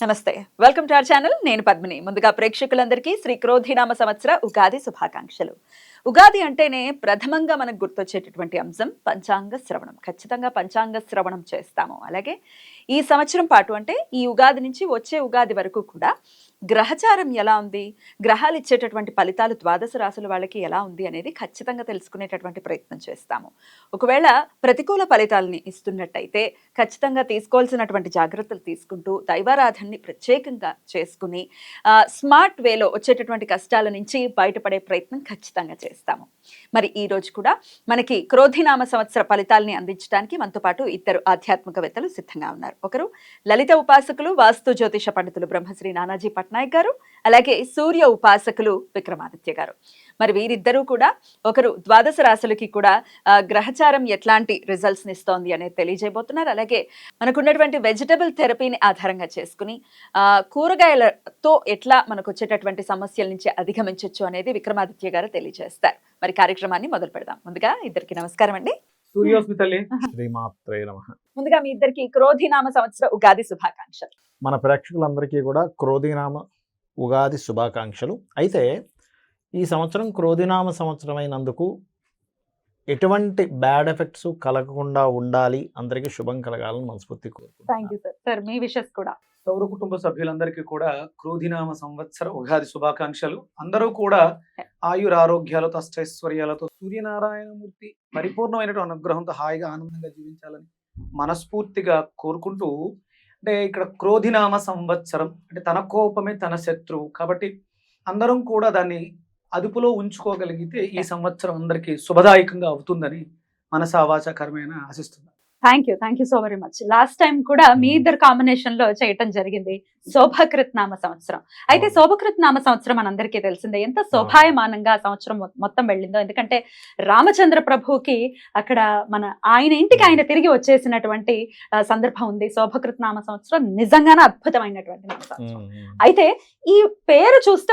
నమస్తే. Welcome to our channel నేను పద్మిని. ముందుగా ప్రేక్షకులందరికీ శ్రీ క్రోధినామ సంవత్సర ఉగాది శుభాకాంక్షలు. ఉగాది అంటేనే ప్రథమంగా మనకు గుర్తొచ్చేటటువంటి అంశం పంచాంగ శ్రవణం. ఖచ్చితంగా పంచాంగ శ్రవణం చేస్తాము. అలాగే ఈ సంవత్సరం పాటు అంటే ఈ ఉగాది నుంచి వచ్చే ఉగాది వరకు కూడా గ్రహచారం ఎలా ఉంది? గ్రహాలు ఇచ్చేటటువంటి ఫలితాలు ద్వాదశ రాశుల వాళ్ళకి ఎలా ఉంది అనేది ఖచ్చితంగా తెలుసుకునేటటువంటి ప్రయత్నం చేస్తాము. ఒకవేళ ప్రతికూల ఫలితాలని ఇస్తున్నట్టయితే ఖచ్చితంగా తీసుకోవాల్సినటువంటి జాగ్రత్తలు తీసుకుంటూ దైవారాధనని ప్రత్యేకంగా చేసుకుని స్మార్ట్ వేలో వచ్చేటటువంటి కష్టాల నుంచి బయటపడే ప్రయత్నం ఖచ్చితంగా చేస్తాము. మరి ఈ రోజు కూడా మనకి క్రోధినామ సంవత్సర ఫలితాలని అందించడానికి మనతో పాటు ఇద్దరు ఆధ్యాత్మికవేత్తలు సిద్ధంగా ఉన్నారు. ఒకరు లలిత ఉపాసకులు వాస్తు జ్యోతిష పండితులు బ్రహ్మశ్రీ నానాజీ పట్నం పట్నాయక్ గారు అలాగే సూర్య ఉపాసకులు విక్రమాదిత్య గారు. మరి వీరిద్దరూ కూడా ఒకరు ద్వాదశ రాశులకి కూడా గ్రహచారం ఎట్లాంటి రిజల్ట్స్ ఇస్తోంది అనేది తెలియజేయబోతున్నారు. అలాగే మనకున్నటువంటి వెజిటబుల్ థెరపీని ఆధారంగా చేసుకుని ఆ, కూరగాయలతో ఎట్లా మనకు వచ్చేటటువంటి సమస్యల నుంచి అధిగమించవచ్చు అనేది విక్రమాదిత్య గారు తెలియజేస్తారు. మరి కార్యక్రమాన్ని మొదలు పెడదాం ముందుగా ఇద్దరికి నమస్కారం అండి. సూర్యోస్మి తల్లి శ్రీమాత్రే నమ. ముందుగా మీ ఇద్దరికి క్రోధినామ సంవత్సర ఉగాది శుభాకాంక్షలు. మన ప్రేక్షకులందరికీ కూడా క్రోధినామ ఉగాది శుభాకాంక్షలు. అయితే ఈ సంవత్సరం క్రోధినామ సంవత్సరం అయినందుకు ఎటువంటి బ్యాడ్ ఎఫెక్ట్స్ కలగకుండా ఉండాలి. అందరికీ శుభం కలగాలని మనస్ఫూర్తి థ్యాంక్ కోరుకుంటున్నాను యూ సార్ సార్ మీ విషెస్ కూడా. సౌర కుటుంబ సభ్యులందరికీ కూడా క్రోధినామ సంవత్సర ఉగాది శుభాకాంక్షలు. అందరూ కూడా ఆయుర ఆరోగ్యాలతో అష్టైశ్వర్యాలతో సూర్యనారాయణమూర్తి పరిపూర్ణమైనటువంటి అనుగ్రహంతో హాయిగా ఆనందంగా జీవించాలని మనస్ఫూర్తిగా కోరుకుంటూ అంటే ఇక్కడ క్రోధినామ సంవత్సరం అంటే తన కోపమే తన శత్రువు కాబట్టి అందరం కూడా దాన్ని అదుపులో ఉంచుకోగలిగితే ఈ సంవత్సరం అందరికీ శుభదాయకంగా అవుతుందని మనసావాచకరమైన ఆశిస్తున్నాను. Thank you thank you so very much last time కూడా మీ ఇద్దరు కాంబినేషన్లో చేయటం జరిగింది. శోభకృత్ నామ సంవత్సరం. అయితే. శోభకృత్ నామ సంవత్సరం మనందరికీ తెలిసిందే. ఎంత శోభాయమానంగా ఆ సంవత్సరం మొత్తం వెళ్ళిందో. ఎందుకంటే రామచంద్ర ప్రభుకి అక్కడ మన ఆయన ఇంటికి ఆయన తిరిగి వచ్చేసినటువంటి సందర్భం ఉంది. శోభకృత్ నామ సంవత్సరం నిజంగానే అద్భుతమైనటువంటి నామ సంవత్సరం అయితే ఈ పేరు చూస్తే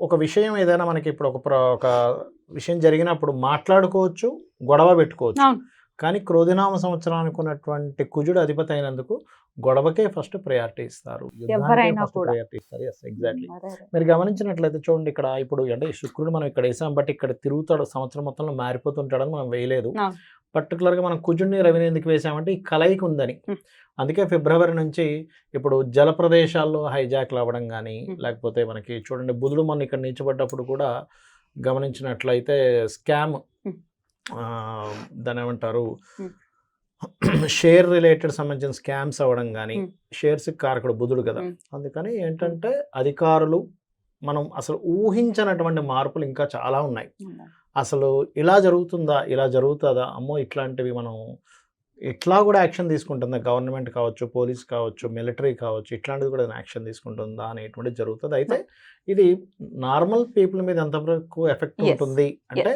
ఒక విషయం ఏదైనా మనకి ఇప్పుడు ఒక ప్ర- ఒక విషయం జరిగినప్పుడు మాట్లాడుకోవచ్చు గొడవ పెట్టుకోవచ్చు. కానీ క్రోధినామ సంవత్సరానికి ఉన్నటువంటి కుజుడు అధిపతి అయినందుకు గొడవకే ఫస్ట్ ప్రయారిటీ ఇస్తారు. ప్రయారిటీ ఇస్తారు ఎస్ ఎగ్జాక్ట్లీ మీరు గమనించినట్లయితే చూడండి ఇక్కడ ఇప్పుడు అంటే శుక్రుడు మనం ఇక్కడ వేసాం బట్ ఇక్కడ తిరుగుతాడు సంవత్సరం మొత్తంలో మారిపోతుంటాడని మనం వేయలేదు. పర్టికులర్గా మనం కుజుడిని రవిని ఎందుకు వేసామంటే ఈ కలయిక ఉందని. అందుకే ఫిబ్రవరి నుంచి ఇప్పుడు జల ప్రదేశాల్లో హైజాక్లు అవ్వడం కానీ. లేకపోతే మనకి చూడండి బుధుడు మొన్న ఇక్కడ నిలిచబడ్డప్పుడు కూడా గమనించినట్లయితే స్కామ్. దాని ఏమంటారు. షేర్ రిలేటెడ్ సంబంధించిన స్కామ్స్ అవ్వడం కానీ. షేర్స్ కారకుడు బుధుడు కదా. అందుకని ఏంటంటే అధికారులు మనం అసలు ఊహించనటువంటి మార్పులు ఇంకా చాలా ఉన్నాయి అసలు ఇలా జరుగుతుందా ఇలా జరుగుతుందా? అమ్మో ఇట్లాంటివి మనం ఇట్లా కూడా యాక్షన్ తీసుకుంటుందా? గవర్నమెంట్ కావచ్చు పోలీస్ కావచ్చు మిలిటరీ కావచ్చు ఇట్లాంటిది కూడా యాక్షన్ తీసుకుంటుందా అనేటువంటిది జరుగుతుంది. అయితే ఇది నార్మల్ పీపుల్ మీద ఎంతవరకు ఎఫెక్ట్. ఉంటుంది అంటే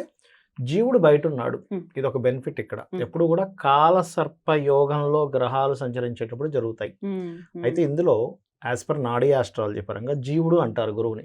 జీవుడు బయట ఉన్నాడు Hmm. ఇది ఒక బెనిఫిట్ ఇక్కడ. Hmm. ఎప్పుడు కూడా కాల సర్ప యోగంలో గ్రహాలు సంచరించేటప్పుడు జరుగుతాయి. ఉమ్. అయితే ఇందులో యాజ్ పర్ నాడీ ఆస్ట్రాలజీ పరంగా జీవుడు అంటారు గురువుని.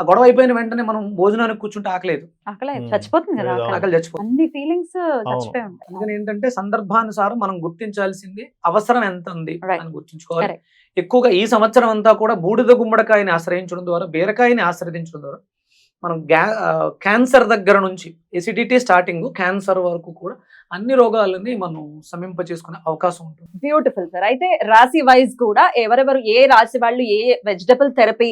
ఆ గొడవ అయిపోయిన వెంటనే మనం భోజనానికి కూర్చుంటే ఆకలేదు ఆకలి. చచ్చిపోతుంది కదా ఏదో ఆకలి. ఆకలి చచ్చిపోతుంది అన్ని ఫీలింగ్స్ చచ్చిపోయి ఉంటాయి అందుకని ఏంటంటే సందర్భానుసారం మనం గుర్తించాల్సింది అవసరం ఎంత ఉంది. అని గుర్తించుకోవాలి. ఎక్కువగా ఈ సంవత్సరం అంతా కూడా బూడిద గుమ్మడికాయని ఆశ్రయించడం ద్వారా బీరకాయని ఆశ్రయించడం ద్వారా మనం క్యాన్సర్ దగ్గర నుంచి ఎసిడిటీ స్టార్టింగ్ క్యాన్సర్ వరకు కూడా అన్ని రోగాలని మనం సమింప చేసుకునే అవకాశం ఉంటుంది. బ్యూటిఫుల్ సార్ అయితే రాశి వైజ్ కూడా ఎవరెవరు ఏ రాశి వాళ్ళు ఏ వెజిటబుల్ థెరపీ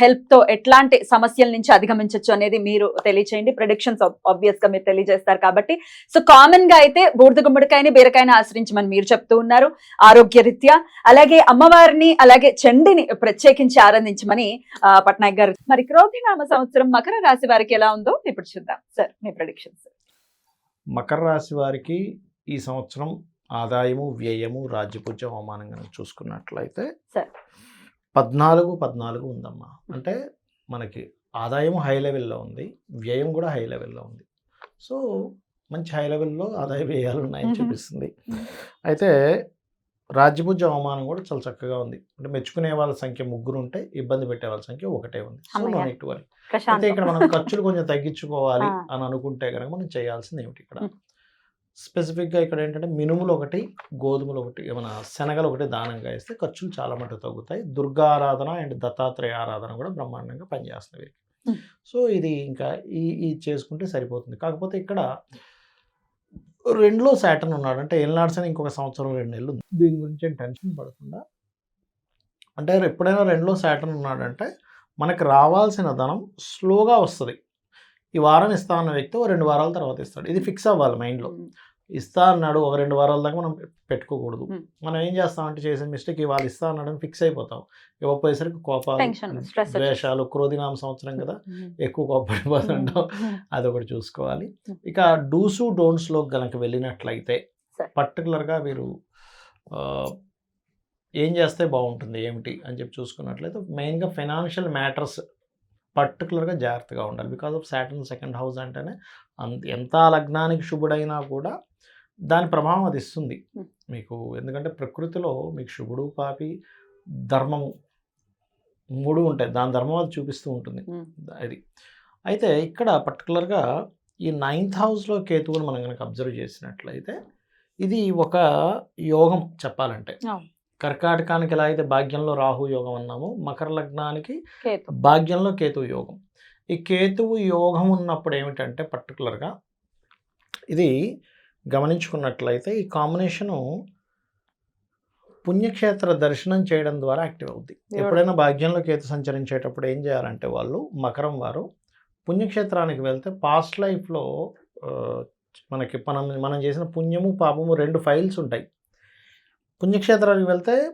హెల్ప్తో ఎట్లాంటి సమస్యల నుంచి అధిగమించవచ్చు అనేది మీరు తెలియచేయండి. ప్రొడిక్షన్స్ ఆబ్వియస్గా మీరు తెలియజేస్తారు కాబట్టి. సో కామన్గా అయితే బూడిద గుమ్మడికాయని బీరకాయని ఆశ్రయించమని మీరు చెప్తూ ఉన్నారు. ఆరోగ్య రీత్యా అలాగే అమ్మవారిని అలాగే చండిని ప్రత్యేకించి ఆరాధించమని ఆ, పట్నాయక్ గారు. మరి క్రోధినామ సంవత్సరం మకర రాశి వారికి ఎలా ఉందో ఇప్పుడు చూద్దాం. సార్ మీ ప్రొడిక్షన్స్ మకర రాశి వారికి ఈ సంవత్సరం ఆదాయము వ్యయము రాజ్యపూజ్యం అవమానం కనుక చూసుకున్నట్లయితే. పద్నాలుగు పద్నాలుగు ఉందమ్మా అంటే మనకి ఆదాయం హై లెవెల్లో ఉంది వ్యయం కూడా హై లెవెల్లో ఉంది సో మంచి హై లెవెల్లో ఆదాయ వ్యయాలు ఉన్నాయని. చూపిస్తుంది అయితే రాజ్యపూజ్య అవమానం కూడా చాలా చక్కగా ఉంది అంటే మెచ్చుకునే వాళ్ళ సంఖ్య ముగ్గురు ఉంటే ఇబ్బంది పెట్టే వాళ్ళ సంఖ్య ఒకటే ఉంది సో అమ్మయ్య. నో నీట్ వరీ అయితే ఇక్కడ మనం ఖర్చులు కొంచెం తగ్గించుకోవాలి. అని అనుకుంటే కనుక మనం చేయాల్సింది ఏమిటి ఇక్కడ. స్పెసిఫిక్గా ఇక్కడ ఏంటంటే మినుములు ఒకటి గోధుమలు ఒకటి ఏమైనా శనగలు ఒకటి దానంగా ఇస్తే ఖర్చులు చాలా మటుకు తగ్గుతాయి దుర్గా ఆరాధన అండ్ దత్తాత్రేయ ఆరాధన కూడా బ్రహ్మాండంగా పనిచేస్తుంది వీరికి. సో ఇది ఇంకా ఈ ఈ చేసుకుంటే సరిపోతుంది కాకపోతే ఇక్కడ రెండులో శాటన్ ఉన్నాడు. అంటే ఏళ్ళనాడ్సని ఇంకొక సంవత్సరం రెండు నెలలు దీని గురించి ఏం టెన్షన్ పడకుండా. అంటే ఎప్పుడైనా రెండులో శాటన్ ఉన్నాడంటే మనకు రావాల్సిన ధనం స్లోగా వస్తుంది. ఈ వారం ఇస్తా అన్న వ్యక్తి ఓ రెండు వారాల తర్వాత ఇస్తాడు. ఇది ఫిక్స్ అవ్వాలి మైండ్లో. ఇస్తా అన్నాడు ఒక రెండు వారాల దాకా మనం పెట్టుకోకూడదు. మనం ఏం చేస్తామంటే చేసే మిస్టేక్ ఇవాళ ఇస్తా అన్నాడు అని ఫిక్స్ అయిపోతాం ఇవ్వకపోయేసరికి కోపాలు. ద్వేషాలు క్రోధినామ సంవత్సరం కదా ఎక్కువ కోపడిపోతుంటాం అదొకటి చూసుకోవాలి. ఇక డూసు డోంట్స్లో గనక వెళ్ళినట్లయితే. పర్టికులర్గా వీరు ఏం చేస్తే బాగుంటుంది ఏమిటి అని చెప్పి చూసుకున్నట్లయితే మెయిన్గా ఫైనాన్షియల్ మ్యాటర్స్ పర్టికులర్గా జాగ్రత్తగా ఉండాలి because of Saturn second house అంటేనే అంత ఎంత లగ్నానికి శుభుడైనా కూడా దాని ప్రభావం అది ఇస్తుంది. మీకు ఎందుకంటే ప్రకృతిలో మీకు శుభుడు పాపి ధర్మము మూడు ఉంటాయి దాని ధర్మం అది చూపిస్తూ ఉంటుంది. అది అయితే ఇక్కడ పర్టికులర్గా ఈ నైన్త్ హౌస్లో కేతువుని మనం కనుక అబ్జర్వ్ చేసినట్లయితే ఇది ఒక యోగం చెప్పాలంటే. కర్కాటకానికి ఎలా అయితే భాగ్యంలో రాహు యోగం అన్నామో మకర లగ్నానికి కేతు. భాగ్యంలో కేతువు యోగం. ఈ కేతువు యోగం ఉన్నప్పుడు ఏమిటంటే పర్టికులర్గా ఇది గమనించుకున్నట్లయితే ఈ కాంబినేషను పుణ్యక్షేత్ర దర్శనం చేయడం ద్వారా యాక్టివ్ అవుద్ది. ఎప్పుడైనా భాగ్యంలో కేతు సంచరించేటప్పుడు ఏం చేయాలంటే వాళ్ళు మకరం వారు పుణ్యక్షేత్రానికి వెళ్తే పాస్ట్ లైఫ్లో మనకి మనం మనం చేసిన పుణ్యము పాపము రెండు ఫైల్స్ ఉంటాయి. పుణ్యక్షేత్రానికి వెళ్తే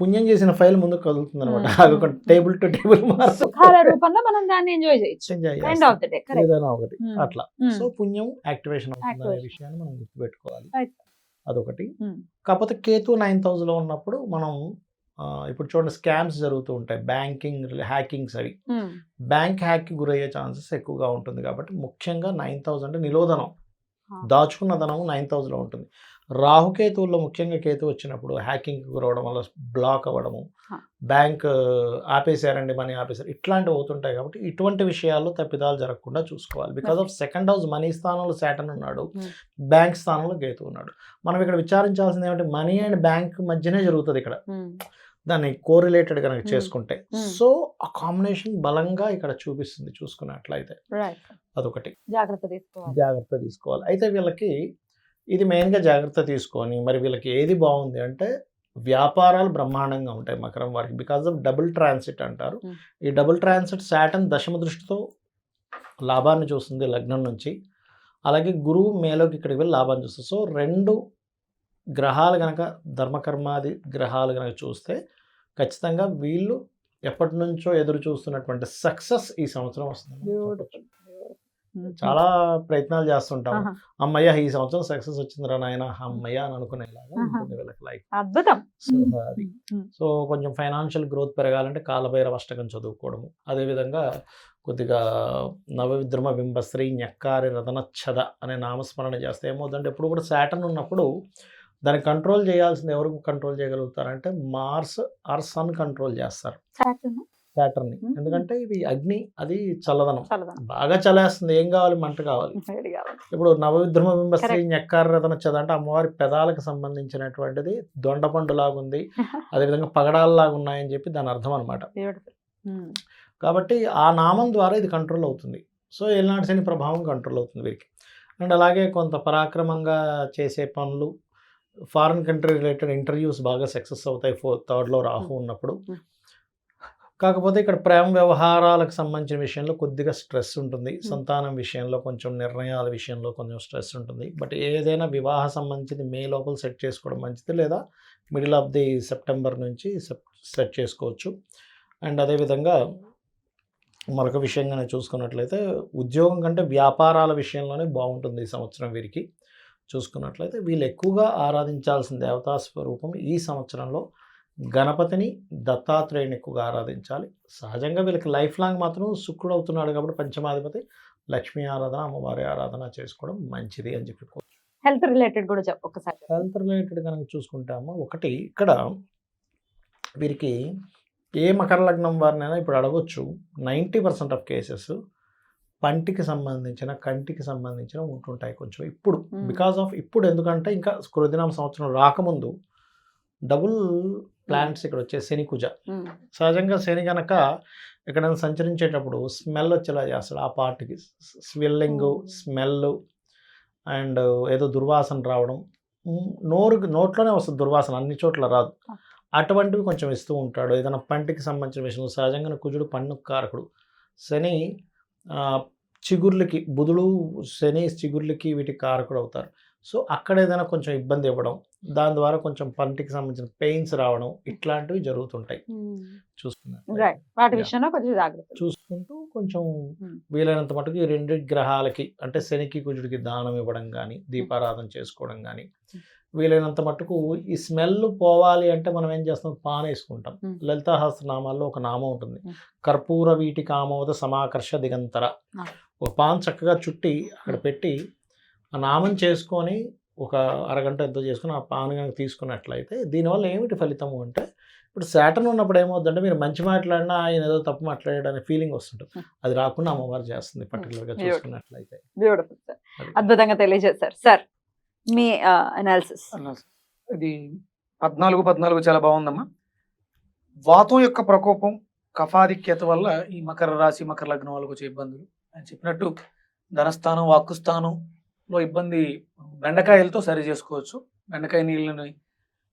పుణ్యం చేసిన ఫైల్ ముందుకు కదులుతుంది అనమాట. అది ఒక టేబుల్ టు టేబుల్ సుఖాల రూపంలో మనం దాన్ని ఎంజాయ్ చేయొచ్చు. End of the day correct ఏదైనా ఒకటి. అట్లా. సో పుణ్యం యాక్టివేషన్ అవుతుంది అనే. విషయాన్ని మనం గుర్తుపెట్టుకోవాలి. అదొకటి. కాకపోతే కేతు నైన్త్ హౌస్లో ఉన్నప్పుడు మనం ఇప్పుడు చూడండి స్కామ్స్ జరుగుతూ ఉంటాయి. బ్యాంకింగ్ హ్యాకింగ్స్ అవి. బ్యాంక్ హ్యాక్ గురయ్యే ఛాన్సెస్ ఎక్కువగా ఉంటుంది కాబట్టి ముఖ్యంగా హౌస్ అంటే నిలోధనం. దాచుకున్న ధనం నైన్త్ హౌస్లో ఉంటుంది. రాహుకేతువుల్లో ముఖ్యంగా కేతు వచ్చినప్పుడు హ్యాకింగ్ గురవడం వల్ల బ్లాక్ అవ్వడము. బ్యాంక్ ఆపేశారండి మనీ ఆపేశారు ఇట్లాంటివి అవుతుంటాయి కాబట్టి ఇటువంటి విషయాల్లో తప్పిదాలు జరగకుండా చూసుకోవాలి. Because of second house money స్థానంలో శాటన్ ఉన్నాడు Hmm. బ్యాంక్ స్థానంలో కేతు ఉన్నాడు. మనం ఇక్కడ విచారించాల్సింది ఏమంటే మనీ అండ్ బ్యాంక్ మధ్యనే జరుగుతుంది ఇక్కడ. దాన్ని కోరిలేటెడ్ కనుక Hmm. చేసుకుంటే. Hmm. సో ఆ కాంబినేషన్ బలంగా ఇక్కడ చూపిస్తుంది చూసుకున్నట్లయితే. అదొకటి. జాగ్రత్త తీసుకోవాలి. జాగ్రత్త తీసుకోవాలి. అయితే వీళ్ళకి ఇది మెయిన్గా జాగ్రత్త తీసుకొని మరి వీళ్ళకి ఏది బాగుంది అంటే వ్యాపారాలు బ్రహ్మాండంగా ఉంటాయి మకరం వారికి. బికాజ్ ఆఫ్ డబుల్ ట్రాన్సిట్ అంటారు. ఈ డబుల్ ట్రాన్సిట్ శాటన్ దశమ దృష్టితో లాభాన్ని చూస్తుంది లగ్నం నుంచి. అలాగే గురువు మేలోకి ఇక్కడికి వెళ్ళి లాభాన్ని చూస్తుంది. సో రెండు గ్రహాలు కనుక ధర్మకర్మాది గ్రహాలు కనుక చూస్తే ఖచ్చితంగా వీళ్ళు ఎప్పటి నుంచో ఎదురు చూస్తున్నటువంటి సక్సెస్ ఈ సంవత్సరం వస్తుంది. చాలా ప్రయత్నాలు చేస్తుంటాం. అమ్మయ్య ఈ సంవత్సరం సక్సెస్ వచ్చిందిరా నాయన అమ్మయ్య అని అనుకునేలాగా ఆహా. ఉంటుంది వీళ్ళకి లైఫ్. అద్భుతం. సో అది. సో కొంచెం ఫైనాన్షియల్ గ్రోత్ పెరగాలంటే కాలభైరవ అష్టకం చదువుకోవడము. అదేవిధంగా కొద్దిగా నవవిద్రమ బింబశ్రీ ñక్కారి రతనచ్చద అనే నామస్మరణ చేస్తే ఏమవుతుందంటే ఎప్పుడు కూడా శాటన్ ఉన్నప్పుడు దాన్ని కంట్రోల్ చేయాల్సింది ఎవరు కంట్రోల్ చేయగలుగుతారంటే మార్స్ ఆర్ సన్ కంట్రోల్ చేస్తారు. శాటర్ని. ఎందుకంటే ఇది అగ్ని అది చల్లదనం. బాగా చలేస్తుంది ఏం కావాలి? మంట కావాలి. ఇప్పుడు నవవిద్రమ బింబశ్రీ Correct. ñక్కారతన చద అంటే అమ్మవారి పెదాలకు సంబంధించినటువంటిది దొండపండు లాగుంది అదేవిధంగా పగడాలలాగా ఉన్నాయని చెప్పి దాని అర్థం అనమాట కాబట్టి ఆ నామం ద్వారా ఇది కంట్రోల్ అవుతుంది. సో ఏలినాటి శని ప్రభావం కంట్రోల్ అవుతుంది వీరికి. అండ్ అలాగే కొంత పరాక్రమంగా చేసే పనులు ఫారిన్ కంట్రీ రిలేటెడ్ ఇంటర్వ్యూస్ బాగా సక్సెస్ అవుతాయి ఫోర్ థర్డ్లో రాహు ఉన్నప్పుడు. కాకపోతే ఇక్కడ ప్రేమ వ్యవహారాలకు సంబంధించిన విషయంలో కొద్దిగా స్ట్రెస్ ఉంటుంది. సంతానం విషయంలో కొంచెం నిర్ణయాల విషయంలో కొంచెం స్ట్రెస్ ఉంటుంది. బట్ ఏదైనా వివాహ సంబంధించింది మే లోపల సెట్ చేసుకోవడం మంచిది లేదా మిడిల్ ఆఫ్ ది సెప్టెంబర్ నుంచి సెట్ చేసుకోవచ్చు. అండ్ అదేవిధంగా మరొక విషయంగానే చూసుకున్నట్లయితే ఉద్యోగం కంటే వ్యాపారాల విషయంలోనే బాగుంటుంది ఈ సంవత్సరం వీరికి. చూసుకున్నట్లయితే వీళ్ళు ఎక్కువగా ఆరాధించాల్సిన దేవతా స్వరూపం ఈ సంవత్సరంలో గణపతిని దత్తాత్రేయుని ఎక్కువగా ఆరాధించాలి. సహజంగా వీళ్ళకి లైఫ్ లాంగ్ మాత్రం శుక్రుడు అవుతున్నాడు కాబట్టి పంచమాధిపతి లక్ష్మీ ఆరాధన అమ్మవారి ఆరాధన చేసుకోవడం మంచిది అని చెప్పి హెల్త్ రిలేటెడ్ కూడా ఒకసారి హెల్త్ రిలేటెడ్ కనుక చూసుకుంటామో ఒకటి ఇక్కడ వీరికి ఏ మకర లగ్నం వారినైనా ఇప్పుడు అడగొచ్చు. నైంటీ పర్సెంట్ ఆఫ్ కేసెస్ పంటికి సంబంధించిన కంటికి సంబంధించిన ఉంటుంటాయి కొంచెం ఇప్పుడు. బికాస్ ఆఫ్ ఇప్పుడు ఎందుకంటే ఇంకా కృదినామ సంవత్సరం రాకముందు డబుల్ ప్లాంట్స్ ఇక్కడ వచ్చే శని కుజ. సహజంగా శని కనుక ఎక్కడైనా సంచరించేటప్పుడు స్మెల్ వచ్చేలా చేస్తాడు. ఆ పార్ట్కి స్వెల్లింగ్. స్మెల్ అండ్ ఏదో దుర్వాసన రావడం. నోరు నోట్లోనే వస్తుంది దుర్వాసన. అన్ని చోట్ల రాదు. అటువంటివి కొంచెం ఇస్తూ ఉంటాడు. ఏదైనా పంటికి సంబంధించిన విషయం. సహజంగా కుజుడు పన్ను కారకుడు. శని చిగుర్లకి బుధుడు శని చిగుర్లకి వీటికి కారకుడు అవుతారు. సో అక్కడ ఏదైనా కొంచెం ఇబ్బంది ఇవ్వడం దాని ద్వారా కొంచెం పంటికి సంబంధించిన పెయిన్స్ రావడం ఇట్లాంటివి జరుగుతుంటాయి. వాటి. విషయంలో కొంచెం జాగ్రత్త చూసుకుంటూ కొంచెం. వీలైనంత మటుకు ఈ రెండు గ్రహాలకి అంటే శనికి కుజుడికి దానం ఇవ్వడం కానీ దీపారాధన చేసుకోవడం కానీ వీలైనంత మట్టుకు ఈ స్మెల్ పోవాలి అంటే మనం ఏం చేస్తాం? పాన్ వేసుకుంటాం Hmm. లలితాహస్రనామాల్లో ఒక నామం ఉంటుంది. కర్పూర వీటి కామోద సమాకర్ష దిగంతర. ఒక పాన్ చక్కగా చుట్టి అక్కడ పెట్టి ఆ నామం చేసుకొని ఒక అరగంట ఎంతో చేసుకొని ఆ పాన్ కనుక తీసుకున్నట్లయితే దీనివల్ల ఏమిటి ఫలితము అంటే ఇప్పుడు శాటన్ ఉన్నప్పుడు ఏమవుతుందంటే మీరు మంచి మాట్లాడినా ఆయన ఏదో తప్పు మాట్లాడాడనే ఫీలింగ్ వస్తుంటుంది. అది రాకుండా అమ్మవారు చేస్తుంది పర్టికులర్గా Beautiful. చూసుకున్నట్లయితే బ్యూటిఫుల్ సార్ అది. అద్భుతంగా తెలియజేశారు సార్ మీ అనాలిసిస్. ఇది పద్నాలుగు పద్నాలుగు చాలా బాగుందమ్మా వాతం యొక్క ప్రకోపం కఫాధిక్యత వల్ల ఈ మకర రాశి మకర లగ్నం వాళ్ళకు వచ్చే ఇబ్బందులు అని చెప్పినట్టు ధనస్థానం వాక్కుస్థానంలో ఇబ్బంది బెండకాయలతో సరి చేసుకోవచ్చు. బెండకాయ నీళ్ళని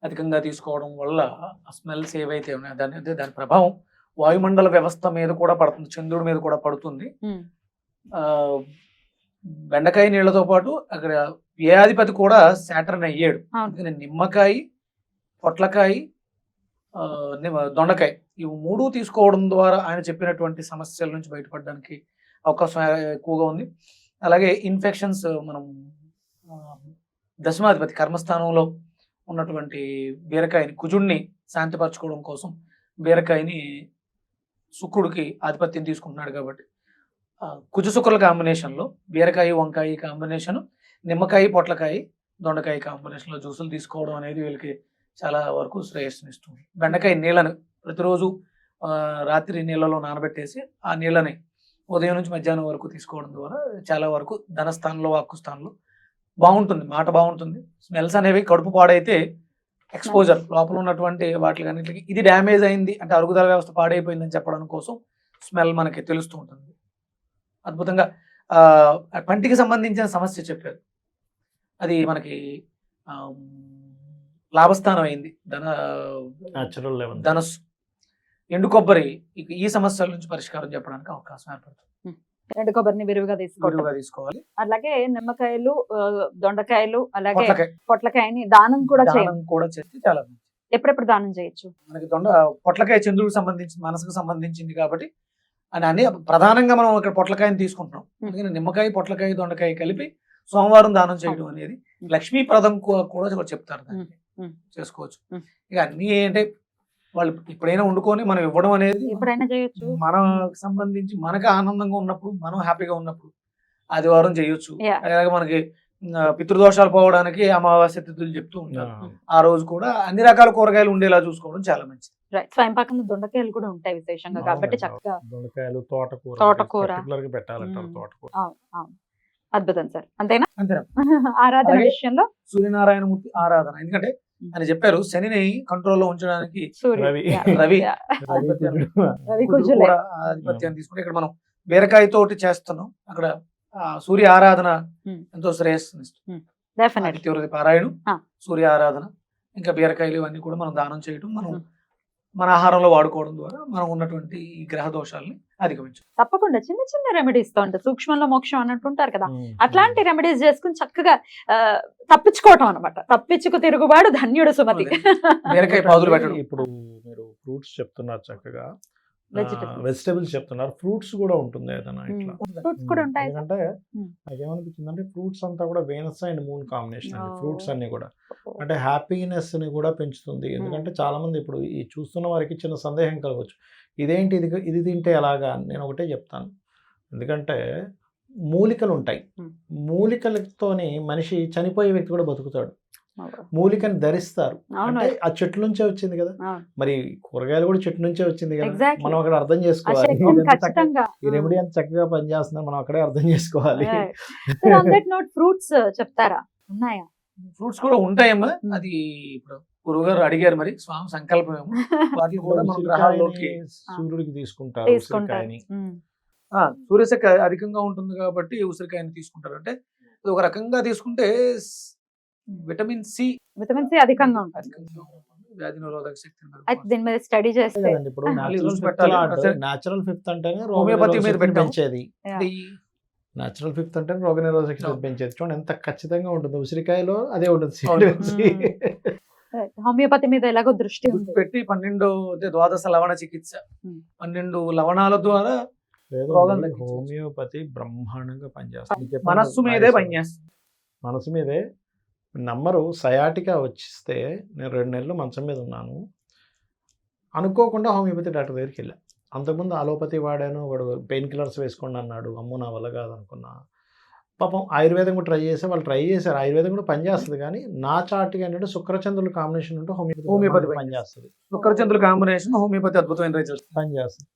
అధికంగా తీసుకోవడం వల్ల ఆ స్మెల్స్ ఏవైతే ఉన్నాయో దాని అంటే దాని ప్రభావం వాయుమండల వ్యవస్థ మీద కూడా పడుతుంది చంద్రుడి మీద కూడా పడుతుంది. ఆ, బెండకాయ నీళ్ళతో పాటు అక్కడ వ్యయాధిపతి కూడా శాటర్న్ అయ్యాడు. నిమ్మకాయ పొట్లకాయ దొండకాయ ఇవి మూడు తీసుకోవడం ద్వారా ఆయన చెప్పినటువంటి సమస్యల నుంచి బయటపడడానికి అవకాశం ఎక్కువగా ఉంది. అలాగే ఇన్ఫెక్షన్స్ మనం దశమాధిపతి కర్మస్థానంలో ఉన్నటువంటి బీరకాయని కుజుడిని శాంతిపరచుకోవడం కోసం బీరకాయని శుక్రుడికి ఆధిపత్యం తీసుకుంటున్నాడు కాబట్టి. కుజు కుజ శుక్రుల కాంబినేషన్లో బీరకాయ వంకాయ కాంబినేషన్ నిమ్మకాయ పొట్లకాయ దొండకాయ కాంబినేషన్లో జ్యూసులు తీసుకోవడం అనేది వీళ్ళకి చాలా వరకు శ్రేయస్సునిస్తుంది. బెండకాయ నీళ్ళను ప్రతిరోజు రాత్రి నీళ్ళలో నానబెట్టేసి ఆ నీళ్ళని ఉదయం నుంచి మధ్యాహ్నం వరకు తీసుకోవడం ద్వారా చాలా వరకు ధనస్థానంలో వాక్కు స్థానంలో బాగుంటుంది. మాట బాగుంటుంది. స్మెల్స్ అనేవి కడుపు పాడైతే ఎక్స్పోజర్ లోపల ఉన్నటువంటి వాటికి అన్నిటికి ఇది డ్యామేజ్ అయింది. అంటే అరుగుదల వ్యవస్థ పాడైపోయిందని చెప్పడం కోసం స్మెల్ మనకి తెలుస్తూ ఉంటుంది. అద్భుతంగా పంటికి సంబంధించిన సమస్య చెప్పారు. అది మనకి లాభస్థానం అయింది. ధన ధనస్సు ఎండు కొబ్బరి ఈ సమస్యల నుంచి పరిష్కారం చెప్పడానికి అవకాశం ఏర్పడుతుంది. ఎండు కొబ్బరిని విరివిగా తీసుకోవాలి. అలాగే నిమ్మకాయలు దొండకాయలు అలాగే పొట్లకాయ. పొట్లకాయని దానం కూడా దానం కూడా చేస్తే చాలా ఎప్పుడెప్పుడు దానం చేయొచ్చు? మనకి దొండ పొట్లకాయ చంద్రుడికి సంబంధించి మనసుకు సంబంధించింది కాబట్టి అని అన్ని ప్రధానంగా మనం ఇక్కడ పొట్లకాయని తీసుకుంటున్నాం. అందుకని నిమ్మకాయ పొట్లకాయ దొండకాయ కలిపి సోమవారం దానం చేయడం అనేది లక్ష్మీప్రదం కూడా చెప్తారు దాన్ని. చేసుకోవచ్చు. ఇక అన్ని అంటే వాళ్ళు ఇప్పుడైనా వండుకొని మనం ఇవ్వడం అనేది ఎప్పుడైనా చేయొచ్చు. మనకు సంబంధించి మనకు ఆనందంగా ఉన్నప్పుడు మనం హ్యాపీగా ఉన్నప్పుడు ఆదివారం చేయొచ్చు. అలాగే మనకి పితృదోషాలు పోవడానికి అమావాస్య తిథులు చెప్తూ ఉంటారు. ఆ. రోజు కూడా అన్ని రకాల కూరగాయలు ఉండేలా చూసుకోవడం చాలా మంచిది. రైట్. స్వయం పాకంలో దొండకాయలు కూడా ఉంటాయి విశేషంగా కాబట్టి చక్కగా దొండకాయలు తోటకూర తోటకూర. పెట్టాలంటారు. తోటకూర. అవును అవును. అద్భుతం సార్. అంతేనా? అంతేనా? ఆరాధన విషయంలో? సూర్యనారాయణమూర్తి ఆరాధన. ఎందుకంటే. అని చెప్పారు. శనిని కంట్రోల్లో ఉంచడానికి రవి. ఆధిపత్యాన్ని తీసుకుంటే ఇక్కడ మనం బీరకాయ తోటి చేస్తున్నాం. అక్కడ ఆ, సూర్య ఆరాధన. ఎంతో శ్రేయస్సునిస్తుంది పారాయణం. సూర్య ఆరాధన ఇంకా బీరకాయలు ఇవన్నీ కూడా మనం దానం చేయడం మనం. మన ఆహారంలో వాడుకోవడం ద్వారా మనం ఉన్నటువంటి ఈ గ్రహ దోషాలని అధిగమించు. తప్పకుండా. చిన్న చిన్న రెమెడీస్తో అంటే సూక్ష్మంలో మోక్షం అన్నట్టుంటారు కదా. అట్లాంటి రెమెడీస్ చేసుకుని చక్కగా తప్పించుకోవటం అనమాట తప్పించుకు తిరుగుబాడు ధన్యుడు సుమతి. బీరకాయ పాదులు పెట్టడం. ఇప్పుడు మీరు ఫ్రూట్స్ చెప్తున్నారు చక్కగా. వెజిటబుల్స్. చెప్తున్నారు. ఫ్రూట్స్ కూడా ఉంటుంది ఏదైనా ఇట్లా. ఎందుకంటే. నాకేమనిపించింది అంటే ఫ్రూట్స్ అంతా కూడా వేనస్ అండ్ మూన్ కాంబినేషన్ అండి. ఫ్రూట్స్ అన్ని కూడా. అంటే హ్యాపీనెస్ని కూడా పెంచుతుంది. ఎందుకంటే చాలా మంది ఇప్పుడు ఈ చూస్తున్న వారికి చిన్న సందేహం కలగవచ్చు. ఇదేంటి ఇది ఇది తింటే ఎలాగా నేను ఒకటే చెప్తాను. ఎందుకంటే మూలికలు ఉంటాయి. మూలికలతోని మనిషి చనిపోయే వ్యక్తి కూడా బతుకుతాడు. మూలికని ధరిస్తారు. అంటే ఆ చెట్ల నుంచే వచ్చింది కదా. మరి కూరగాయలు కూడా చెట్టు నుంచే వచ్చింది కదా. మనం అక్కడ అర్థం చేసుకోవాలి. ఈ రెమెడీ ఎంత చక్కగా పనిచేస్తుందని మనం అక్కడే అర్థం చేసుకోవాలి. ఆన్ దట్ నోట్ ఫ్రూట్స్ చెప్తారా? ఉన్నాయా? ఫ్రూట్స్ కూడా ఉంటాయమ్మా. అది ఇప్పుడు గురువు గారు అడిగారు మరి. స్వామి సంకల్పం ఏమో వాటిని కూడా మనం గ్రహాల్లోకి సూర్యుడికి తీసుకుంటారు ఉసిరికాయని. సూర్యశక్తి అధికంగా ఉంటుంది కాబట్టి ఉసిరికాయని తీసుకుంటారు. అంటే ఇది ఒక రకంగా తీసుకుంటే విటమిన్ సి విటమిన్ సి అధికంగా ఉంటుంది. వ్యాధి నిరోధక శక్తి అయితే దీని మీద స్టడీ చేస్తే ఇప్పుడు ఫిఫ్త్ అంటేనే హోమియోపతి మీద పెట్టాం. పెంచేది. Yeah. న్యాచురల్ ఫిఫ్త్ అంటే రోగ నిరోధక శక్తి. పెంచేది. చూడండి ఎంత ఖచ్చితంగా ఉంటుంది. ఉసిరికాయలో అదే ఉంటుంది. హోమియోపతి మీద ఎలాగో దృష్టి ఉంది. పెట్టి పన్నెండు ద్వాదశ లవణ చికిత్స. పన్నెండు లవణాల ద్వారా. హోమియోపతి బ్రహ్మాండంగా పనిచేస్తుంది. మనస్సు మీదే. పనిచేస్తుంది? మనసు మీదే నంబరు సయాటికా వచ్చిస్తే నేను రెండు నెలలు మంచం మీద ఉన్నాను. అనుకోకుండా హోమియోపతి డాక్టర్ దగ్గరికి వెళ్ళా. అంతకుముందు అలోపతి వాడాను. వాడు పెయిన్ కిల్లర్స్ వేసుకోండి అన్నాడు. అమ్మో నా వల్ల కాదనుకున్నా. పాపం ఆయుర్వేదం కూడా ట్రై చేస్తే వాళ్ళు ట్రై చేశారు. ఆయుర్వేదం కూడా పనిచేస్తుంది కానీ నా చాటుగా ఏంటంటే శుక్రచంద్రుల కాంబినేషన్ ఉంటే హోమియోపతి హోమియోపతి పనిచేస్తుంది శుక్రచంద్రుల కాంబినేషన్ హోమియోపతి అద్భుతమైన పనిచేస్తుంది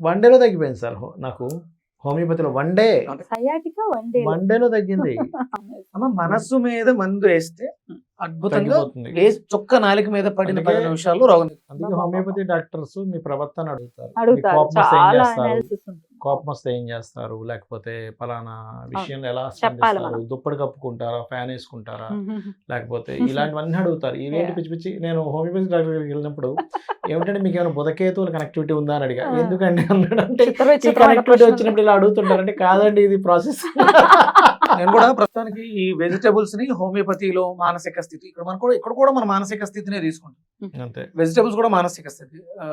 వన్ డేలో తగ్గిపోయింది సార్ నాకు. హోమియోపతిలో వన్ డే సయాటికా వన్ డేలో తగ్గింది. అమ్మ మనస్సు మీద మందు వేస్తే అద్భుతంగా చొక్క నాలుక మీద పడిన పది నిమిషాల్లో రోగం అందుకే హోమియోపతి డాక్టర్స్ మీ ప్రవర్తన అడుగుతారు. కోపం వస్తే ఏం చేస్తారు? లేకపోతే పలానా విషయంలో ఎలా చెప్పాలి స్పందిస్తారు. దుప్పటి కప్పుకుంటారా? ఫ్యాన్ వేసుకుంటారా. లేకపోతే ఇలాంటివన్నీ అడుగుతారు. ఇవేంటి. పిచ్చి పిచ్చి? నేను హోమియోపతి డాక్టర్ దగ్గరికి వెళ్ళినప్పుడు ఏమిటంటే మీకు ఏమైనా బుధకేతువుల కనెక్టివిటీ ఉందా అని అడిగా. ఎందుకండి అన్నాడు అంటే కనెక్టివిటీ. వచ్చినప్పుడు ఇలా అడుగుతుంటారంటే కాదండి ఇది ప్రాసెస్. నేను కూడా ప్రస్తుతానికి ఈ వెజిటబుల్స్ని హోమియోపతిలో మానసిక స్థితి ఇక్కడ మనం కూడా ఇక్కడ కూడా మన మానసిక స్థితినే తీసుకుంటాం. అంతే. వెజిటబుల్స్ కూడా మానసిక స్థితి. ఆ,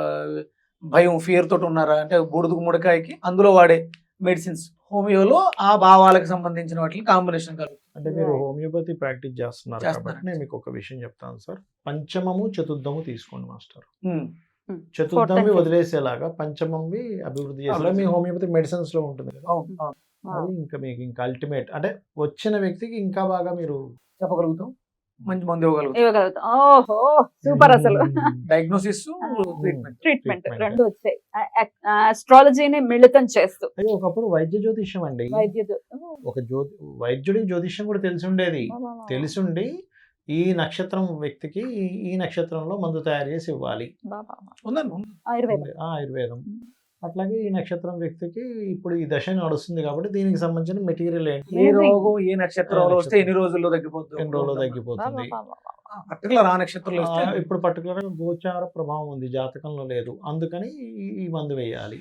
భయం ఫియర్ తోటి ఉన్నారా అంటే బూడుదుకు ముడకాయకి అందులో వాడే మెడిసిన్స్ హోమియోలో ఆ భావాలకు సంబంధించిన వాటికి కాంబినేషన్ కలుగుతుంది అంటే మీరు. హోమియోపతి ప్రాక్టీస్ చేస్తున్నారు. కాబట్టి నేను మీకు ఒక విషయం చెప్తాను సార్ పంచమము చతుర్థము తీసుకోండి మాస్టర్. మ్మ్. చతుర్థమి. వదిలేసేలాగా పంచమంవి అభివృద్ధి చేసేలా మీ. హోమియోపతి మెడిసిన్స్లో ఉంటుంది కదా. అది ఇంకా మీకు ఇంకా అల్టిమేట్ అంటే వచ్చిన వ్యక్తికి ఇంకా బాగా మీరు చెప్పగలుగుతాం మంచి మందు ఇవ్వగలుగుతాం. ఇవ్వగలుగుతాం. ఓహో సూపర్ అసలు. డయాగ్నోసిస్. Treatment treatment. రెండు వచ్చాయి. ఆస్ట్రాలజీని మిళితం చేస్తూ. అయ్యో, ఒకప్పుడు వైద్య జ్యోతిష్యం అండి. వైద్యుడు ఒక జ్యోతి వైద్యుడికి జ్యోతిష్యం కూడా తెలిసి ఉండేది. తెలిసుండి ఈ నక్షత్రం వ్యక్తికి ఈ- నక్షత్రంలో మందు తయారు చేసి ఇవ్వాలి. ఆయుర్వేదం. ఆయుర్వేదం. అట్లాగే ఈ నక్షత్రం వ్యక్తికి ఇప్పుడు ఈ దశ నడుస్తుంది కాబట్టి దీనికి సంబంధించిన మెటీరియల్ ఏంటి? ఏ. రోగం ఏ నక్షత్రంలో వస్తే ఎన్ని రోజుల్లో తగ్గిపోతుంది ఎన్ని రోజులు తగ్గిపోతుంది? పర్టికులర్ ఆ నక్షత్రంలో ఇప్పుడు పర్టికులర్ గోచార ప్రభావం ఉంది జాతకంలో లేదు. అందుకని ఈ- మందు వేయాలి.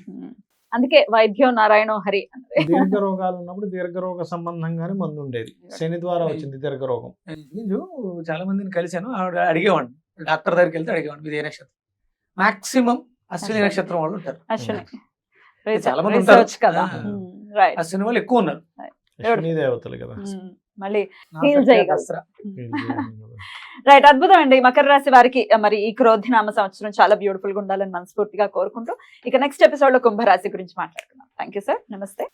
అందుకే వైద్యం నారాయణ హరి. దీర్ఘ రోగాలు ఉన్నప్పుడు దీర్ఘ రోగ సంబంధంగానే మందు ఉండేది. శని ద్వారా వచ్చింది దీర్ఘ రోగం. నేను చాలా మందిని కలిశాను. ఆవిడ అడిగేవాడిని. డాక్టర్ దగ్గరికి వెళ్తే అడిగేవాడిని మీది ఏ నక్షత్రం? మాక్సిమం అశ్విని. నక్షత్రం వాళ్ళు ఉంటారు. అశ్విని. చాలా మంది ఉంటారు. రీసెర్చ్ కదా అశ్విని వాళ్ళు ఎక్కువ ఉన్నారు. అశ్విని దేవతలు కదా. మళ్ళీ. రైట్ అద్భుతం అండి. మకర రాశి వారికి మరి ఈ క్రోధినామ సంవత్సరం చాలా బ్యూటిఫుల్గా ఉండాలని మనస్ఫూర్తిగా కోరుకుంటూ ఇక నెక్స్ట్ ఎపిసోడ్లో కుంభరాశి గురించి మాట్లాడుకుందాం. థ్యాంక్ యూ సార్ నమస్తే.